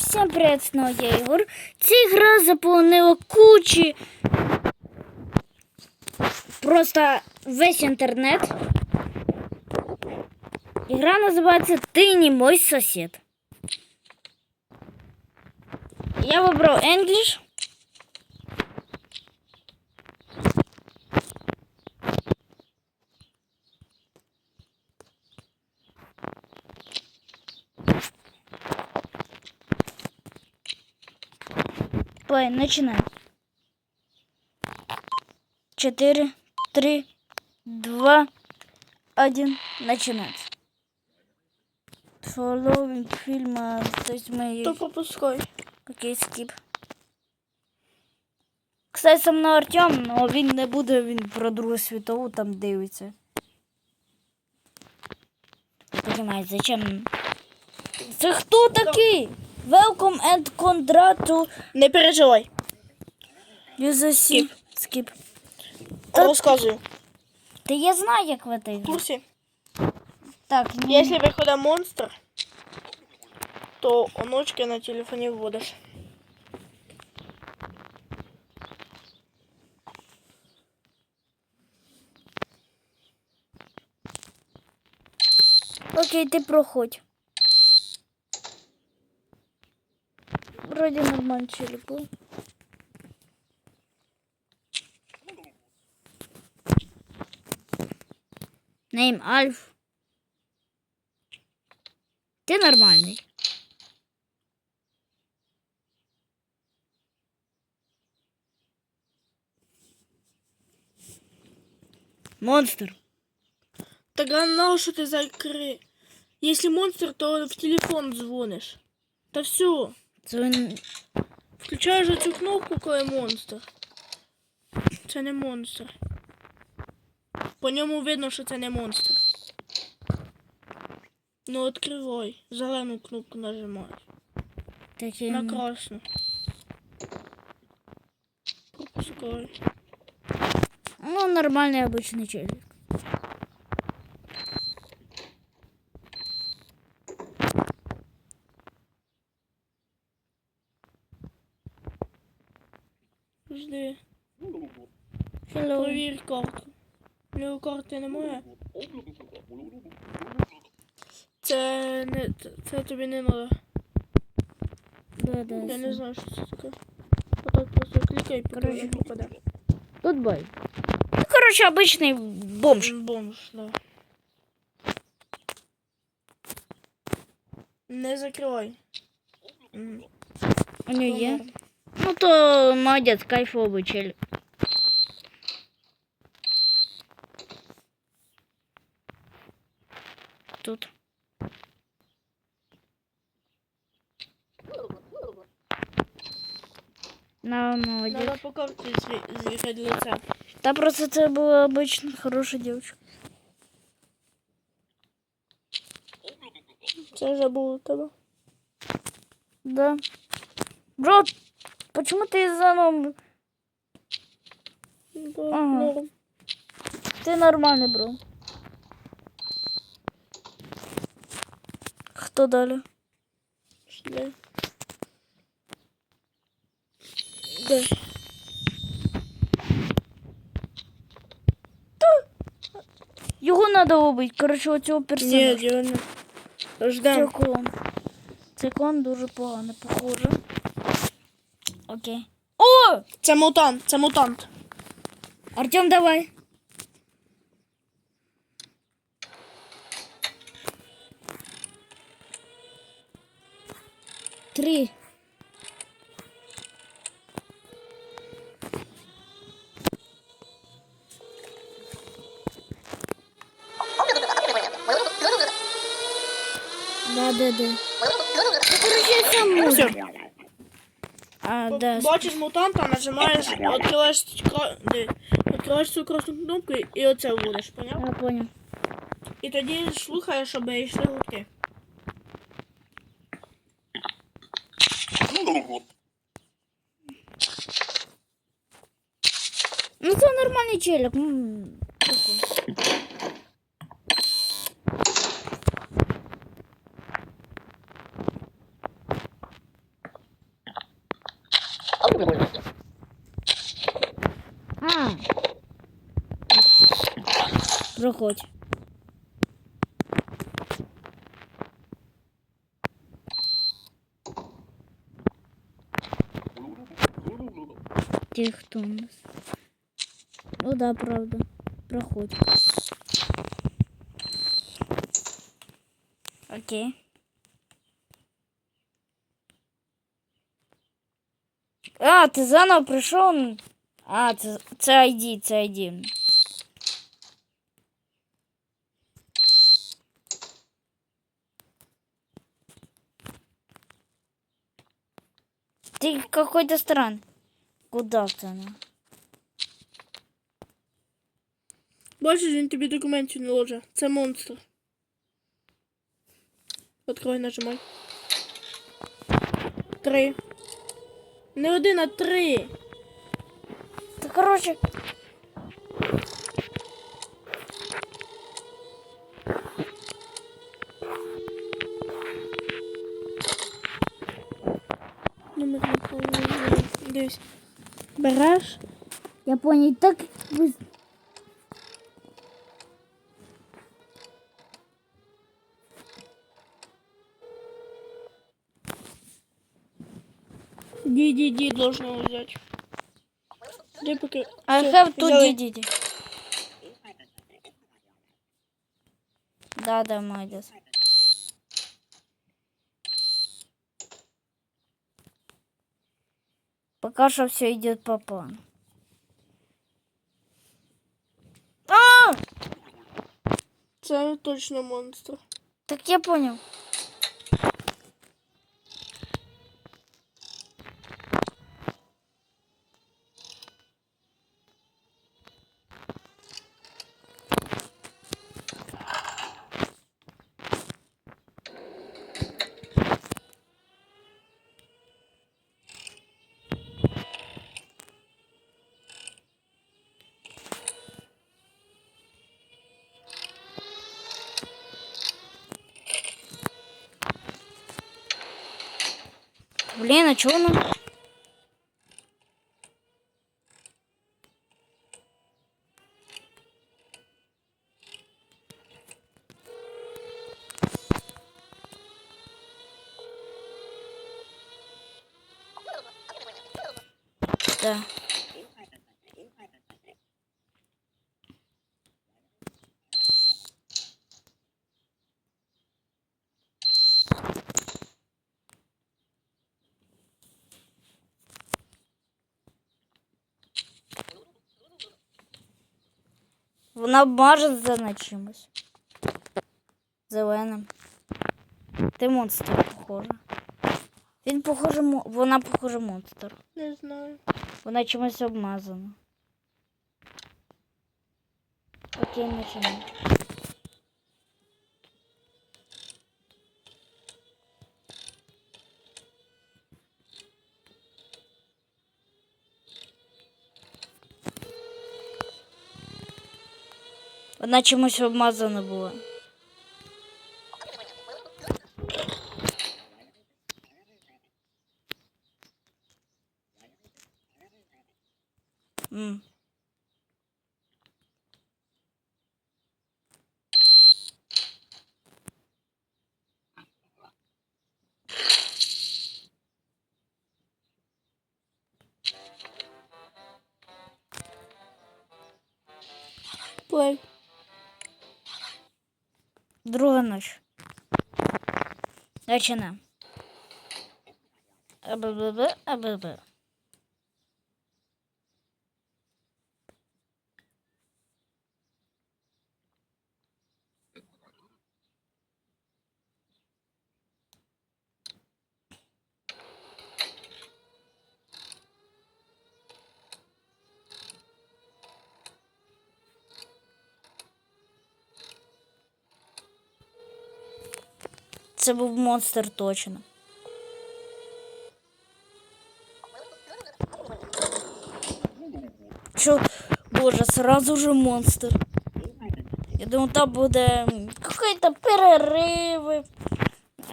Всем привет, снова я Егор. Ця гра заполонила кучі. Просто весь интернет. Игра называется «Ты не мой сосед». Я выбрал English. Плей, начинаем. Четыре, три, два, один, начинать. Following фильма, то есть мы... То пропускай. Окей, скіп. Кстати, со мною Артем, але він не буде, він про Другу світову там дивиться. Понимаете, зачем? Це хто такий? Welcome and to Не переживай. user skip. Skip. Розказую. Та я знаю, як в этой В курсі, Так, ну, якщо виходить монстр, то онучки на телефоні вводиш. окей, ти проходь. вроде нормально челик был. Name Альф. Ты нормальный. Монстр. Тогда наушники уши закры. Если монстр, то в телефон звонишь. Да все. Це він... Включаєш оцю кнопку, коли монстр. Це не монстр. По ньому видно, що це не монстр. Ну, відкривай. Зелену кнопку нажимай. такий... На красну. Пропускай. Ну, нормальный обычный челик. Жди. Hello. Провір карту. Нього карти немає. Це не це, тобі не треба. Да, да. Я не знаю, що це таке. Отак просто клікай Короче. попаде. Тут бой. Ну, короче, обычный бомж. Бомж, да. Не закривай. У то є. норм. Ну, то молодец, кайфовый челик. Тут. На, молодец. Надо по карті зві- звірити лице. Та просто це була обычно хорошая девочка. Це вже було у тебе. Да. Бро, почему ты заново... Да, Ага. норм. Ты нормальный, бро. Хто далі? Де? Де? Його надо убити. Коротше, оцього Ні, персонажа. дівно. Ждем. Це клон. Це клон дуже погано, похоже. Окей. О! Це мутант, це мутант. Артем, давай. Три. Да, да, да. Все. А, да. Бачиш мутанта, нажимаєш, відкриваєш, кра- де, відкриваєш цю красну кнопку і оце вводиш, поняв? Я понял. І тоді слухаєш, щоб йшли гудки. Ну це нормальний челик. Проходь. Ти хто у нас? Ну да, правда. Проходь. Окей. А, ти заново прийшов? А, це, це ID, це ID. Ты какой-то странный. Куда ты она? Бачиш, він тобі документів не ложе. Це монстр. Открой, нажимай. Три. Не один, а три. Да, короче, надеюсь. Бараш. Я понял, так быстро. Ди-ди-ди должна взять. Дай пока. I have two ди-ди-ди. Да-да, молодец. Пока что все идет по плану. А! Це точно монстр. Так я понял. Блин, а чё нам? Да. Вона маже за чимось. Зеленим. Ти монстр, похоже. Він похоже, вона похоже монстр. Не знаю. Вона чимось обмазана. Окей, починаємо. Вона чимось обмазана була. М. Плей. Друга ночь. Начинаем. АББ, АББ. Це був монстр точно. Чо? Боже, сразу же монстр. Я думал, там буде какой-то перерывы.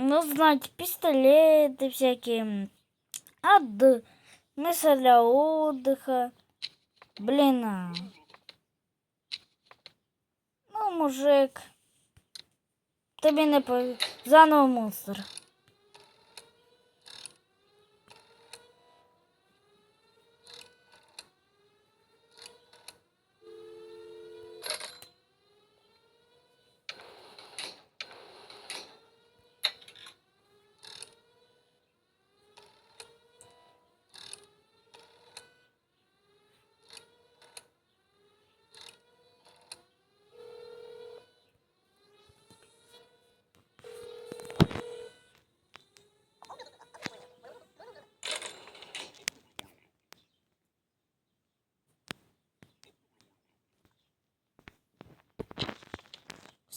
Ну, знаете, пистолеты всякие. Ад. Место для отдыха. Блин, а. Ну, мужик. Тобі не по... Заново монстр.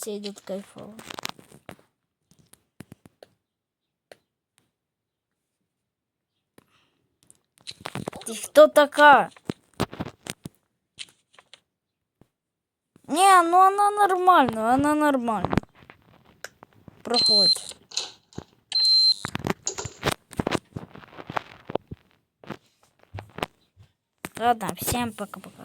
все идет кайфово. Ты кто такая? Не, ну она нормальная, она нормальная. Проходит. Ладно, всем пока-пока.